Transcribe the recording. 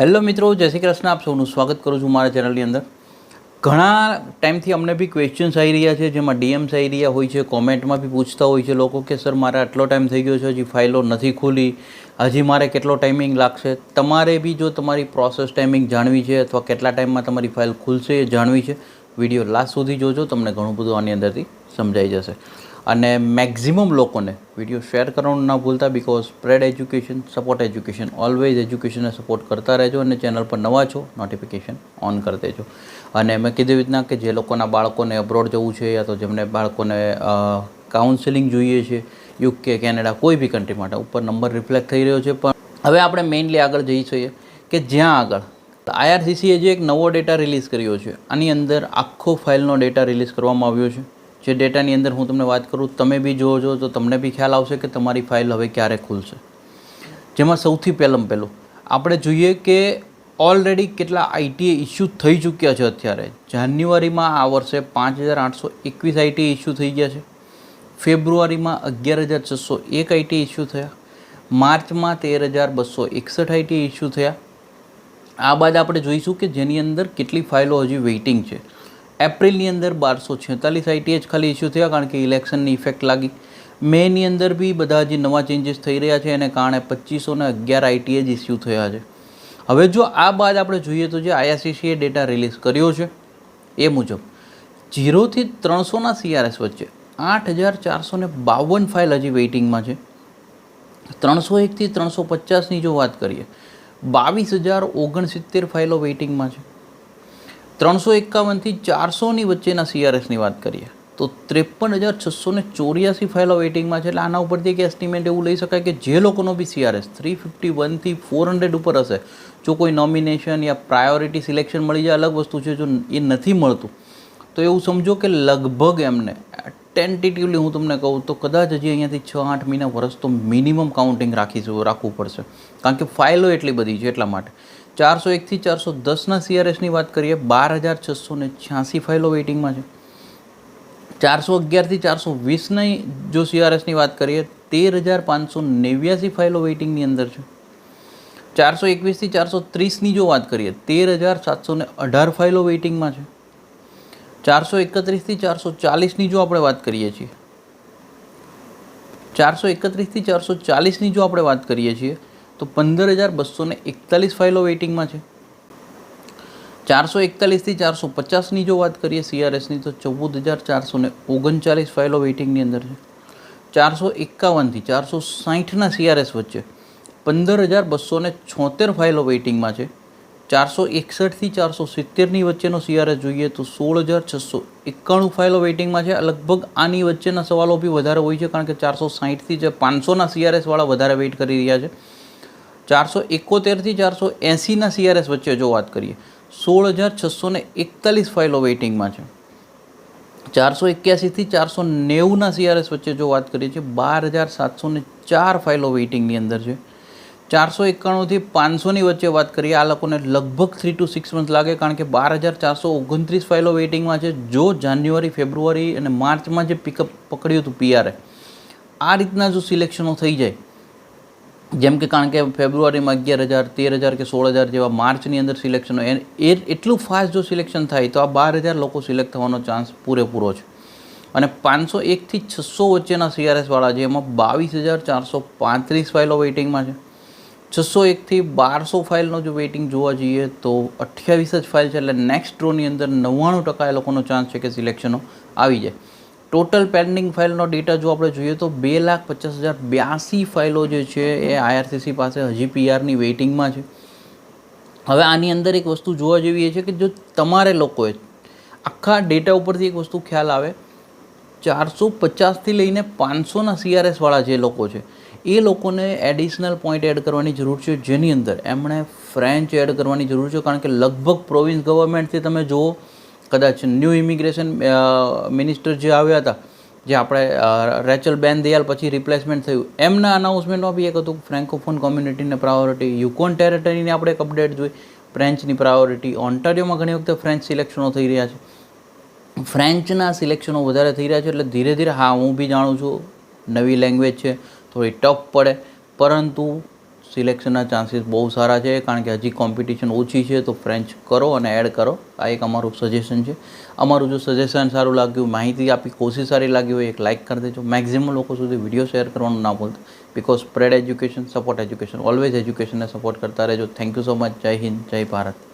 Hello મિત્રો, જય શ્રી કૃષ્ણ. આપ સૌનું સ્વાગત કરું છું મારા ચેનલની અંદર. ઘણા ટાઈમથી અમને બી ક્વેશ્ચન્સ આવી રહ્યા છે, જેમાં ડીએમ્સ આવી રહ્યા હોય છે કોમેન્ટમાં બી પૂછતા હોય છે લોકો કે, સર, મારે આટલો ટાઈમ થઈ ગયો છે, હજી ફાઇલો નથી ખુલી. હજી મારે કેટલો ટાઈમિંગ લાગશે? તમારે બી જો તમારી પ્રોસેસ ટાઈમિંગ જાણવી છે અથવા કેટલા ટાઈમમાં તમારી ફાઇલ ખુલશે એ જાણવી છે. વીડિયો લાસ્ટ સુધી જોજો, તમને ઘણું બધું આની અંદરથી સમજાઈ જશે. અને મેક્ઝિમમ લોકોને વીડિયો શેર કરવાનું ના ભૂલતા because spread education support education always એજ્યુકેશનને support કરતા રહેજો અને ચેનલ પર નવા છો નોટિફિકેશન ઓન કરી દેજો. અને મેં કીધી રીતના કે જે લોકોના બાળકોને અબ્રોડ જવું છે યા તો જેમને બાળકોને કાઉન્સેલિંગ જોઈએ છે યુકે કેનેડા કોઈ બી કન્ટ્રી માટે, ઉપર નંબર રિફ્લેક્ટ થઈ રહ્યો છે. પણ હવે આપણે મેઇનલી આગળ જઈ છીએ કે જ્યાં આગળ. આઈઆરસીસીએ જે એક નવો ડેટા રિલીઝ કર્યો છે, આની અંદર આખો ફાઇલનો ડેટા રિલીઝ કરવામાં આવ્યો છે. જે ડેટાની અંદર હું તમને વાત કરું, તમે બી જોજો તો તમને બી ખ્યાલ આવશે કે તમારી ફાઇલ હવે ક્યારે ખુલશે. જેમાં સૌથી પહેલાં પહેલું, આપણે જોઈએ કે ઓલરેડી કેટલા આઈટી ઇસ્યુ થઈ ચૂક્યા છે અત્યારે. જાન્યુઆરીમાં આ વર્ષે પાંચ હજાર આઠસો એકવીસ આઈટી ઇસ્યુ થઈ ગયા છે. ફેબ્રુઆરીમાં અગિયાર હજાર છસો એક આઈટી ઇસ્યુ થયા. માર્ચમાં તેર હજાર બસો એકસઠ આઈટી ઇસ્યુ થયા. આ બાદ આપણે જોઈશું કે જેની અંદર કેટલી ફાઇલો હજી વેઇટિંગ છે. એપ્રિલની અંદર બારસો છેતાલીસ આઈટીએચ ખાલી ઇસ્યુ થયા કારણ કે ઇલેક્શનની ઇફેક્ટ લાગી. મેની અંદર બી બધા જે નવા ચેન્જીસ થઈ રહ્યા છે એને કારણે પચીસો ને અગિયાર આઈટીએ જ ઇસ્યુ થયા છે. હવે જો આ બાદ આપણે જોઈએ તો જે આઈઆરસીસીએ ડેટા રિલીઝ કર્યો છે એ મુજબ જીરોથી ત્રણસોના સીઆરએસ વચ્ચે આઠ હજાર ચારસો બાવન ફાઇલ હજી વેઇટિંગમાં છે. ત્રણસો એકથી ત્રણસો પચાસની જો વાત કરીએ, બાવીસ હજાર ઓગણસિત્તેર ફાઇલો વેઇટિંગમાં છે. ત્રણસો એકાવનથી ચારસોની વચ્ચેના સીઆરએસની વાત કરીએ, તો ત્રેપન હજાર છસો ને ચોર્યાસી ફાઇલો વેઇટિંગમાં છે. એટલે આના ઉપરથી એક એસ્ટિમેટ એવું લઈ શકાય કે જે લોકોનો બી સીઆરએસ થ્રી ફિફ્ટી વનથી ફોર હંડ્રેડ ઉપર હશે. જો કોઈ નોમિનેશન યા પ્રાયોરિટી સિલેક્શન મળી જાય, અલગ વસ્તુ છે જો એ નથી મળતું, તો એવું સમજો કે લગભગ એમને ટેન્ટેટિવલી હું તમને કહું તો કદાચ હજી અહીંયાથી છ આઠ મહિના વર્ષ તો મિનિમમ કાઉન્ટિંગ રાખીશું રાખવું પડશે. કારણ કે ફાઇલો એટલી બધી છે એટલા માટે. ચારસો એકથી ચારસો દસના સીઆરએસની વાત કરીએ, બાર હજાર છસો ને છ્યાસી ફાઇલો વેઇટિંગમાં છે. ચારસો અગિયારથી ચારસો વીસની જો સીઆરએસની વાત કરીએ, તેર હજાર પાંચસો નેવ્યાસી ફાઇલો વેઇટિંગની અંદર છે. ચારસો એકવીસથી ચારસો ત્રીસની જો વાત કરીએ, તેર હજાર સાતસો ને અઢાર ફાઇલો વેઇટિંગમાં છે. ચારસો એકત્રીસથી ચારસો ચાલીસની જો આપણે વાત કરીએ છીએ, ચારસો એકત્રીસથી ચારસો ચાલીસની જો આપણે વાત કરીએ છીએ તો પંદર હજાર બસો ને એકતાલીસ ફાઇલો વેઇટિંગમાં છે. ચારસો એકતાલીસથી ચારસો પચાસની જો વાત કરીએ સીઆરએસની તો ચૌદ હજાર ચારસો ને ઓગણચાલીસ ફાઇલો વેઇટિંગની અંદર છે. ચારસો એકાવનથી ચારસો સાહીઠના સીઆરએસ વચ્ચે પંદર હજાર બસો ને છોતેર ફાઇલો વેઇટિંગમાં છે. ચારસો એકસઠથી ચારસો સિત્તેરની વચ્ચેનો સીઆરએસ જોઈએ તો સોળ હજાર છસો એકાણું ફાઇલો વેઇટિંગમાં છે. લગભગ આની વચ્ચેના સવાલો બી વધારે હોય છે, કારણ કે ચારસો સાહીઠથી જે પાંચસોના સીઆરએસવાળા વધારે વેઇટ કરી રહ્યા છે. ચારસો એકોતેરથી ચારસો એંસીના સીઆરએસ વચ્ચે જો વાત કરીએ સોળ હજાર છસો એકતાલીસ ફાઇલો વેઇટિંગમાં છે. ચારસો એક્યાસીથી ચારસો નેવુંના સીઆરએસ વચ્ચે જો વાત કરીએ છીએ બાર હજાર સાતસો ચાર ફાઇલો વેઇટિંગની અંદર છે. ચારસો એકાણુંથી પાંચસોની વચ્ચે વાત કરીએ, આ લોકોને લગભગ થ્રી ટુ સિક્સ મંથ લાગે, કારણ કે બાર હજાર ચારસો ઓગણત્રીસ ફાઇલો વેઇટિંગમાં છે. જો જાન્યુઆરી, ફેબ્રુઆરી અને માર્ચમાં જે પિકઅપ પકડ્યું હતું પીઆરએ આ રીતના જો સિલેક્શનો થઈ જાય જેમ કે કારણ કે ફેબ્રુઆરીમાં અગિયાર હજાર, તેર હજાર કે સોળ હજાર જેવા માર્ચની અંદર સિલેક્શનો એ એટલું ફાસ્ટ જો સિલેક્શન થાય, તો આ બાર હજાર લોકો સિલેક્ટ થવાનો ચાન્સ પૂરેપૂરો છે. અને પાંચસો એકથી છસો વચ્ચેના સીઆરએસવાળા છે, એમાં બાવીસ હજાર ચારસો પાંત્રીસ ફાઇલો વેઇટિંગમાં છે. છસો એકથી બારસો ફાઇલનો જો વેઇટિંગ જોવા જઈએ, તો અઠ્યાવીસ જ ફાઇલ છે, એટલે નેક્સ્ટ ડ્રોની અંદર નવ્વાણું ટકા એ લોકોનો ચાન્સ છે કે સિલેક્શનો આવી જાય. ટોટલ પેન્ડિંગ ફાઇલનો ડેટા જો આપણે જોઈએ તો બે લાખ પચાસ હજાર બ્યાસી ફાઇલો જે છે એ આઈઆરસીસી પાસે હજી પીઆરની વેઇટિંગમાં છે. હવે આની અંદર એક વસ્તુ જોવા જેવી એ છે કે જો તમારે લોકોએ આખા ડેટા ઉપરથી એક વસ્તુ ખ્યાલ આવે, ચારસો પચાસથી લઈને પાંચસોના સીઆરએસવાળા જે લોકો છે, એ લોકોને એડિશનલ પોઈન્ટ એડ કરવાની જરૂર છે જેની અંદર એમણે ફ્રેન્ચ એડ કરવાની જરૂર છે, કારણ કે લગભગ પ્રોવિન્સ ગવર્મેન્ટથી તમે જુઓ કદાચ ન્યૂ ઇમિગ્રેશન મિનિસ્ટર જે આવ્યા હતા, જે આપણે રેચલ બેન દયાલ પછી રિપ્લેસમેન્ટ થયું, એમના અનાઉન્સમેન્ટમાં બી એક હતું ફ્રેન્કોફોન કોમ્યુનિટીને પ્રાયોરિટી યુકોન ટેરેટરીની આપણે એક અપડેટ જોઈ ફ્રેન્ચની પ્રાયોરિટી ઓન્ટારિયોમાં ઘણી વખતે ફ્રેન્ચ સિલેક્શનો થઈ રહ્યા છે. ફ્રેન્ચના સિલેક્શનો વધારે થઈ રહ્યા છે, એટલે ધીરે ધીરે, હા, હું બી જાણું છું, નવી લેંગ્વેજ છે, થોડી ટફ પડે, પરંતુ સિલેક્શનના ચાન્સીસ બહુ સારા છે, કારણ કે હજી કોમ્પિટિશન ઓછી છે, તો ફ્રેન્ચ કરો અને એડ કરો. આ એક અમારું સજેશન છે. અમારું જો સજેશન સારું લાગ્યું, માહિતી આપી, કોશિશ સારી લાગી હોય, એક લાઇક કરી દેજો. મેક્ઝિમમ લોકો સુધી વીડિયો શેર કરવાનું ના ભૂલતા because spread education support education always એજ્યુકેશનને support કરતા રહેજો. થેન્ક યુ સો મચ જય હિન્દ, જય ભારત.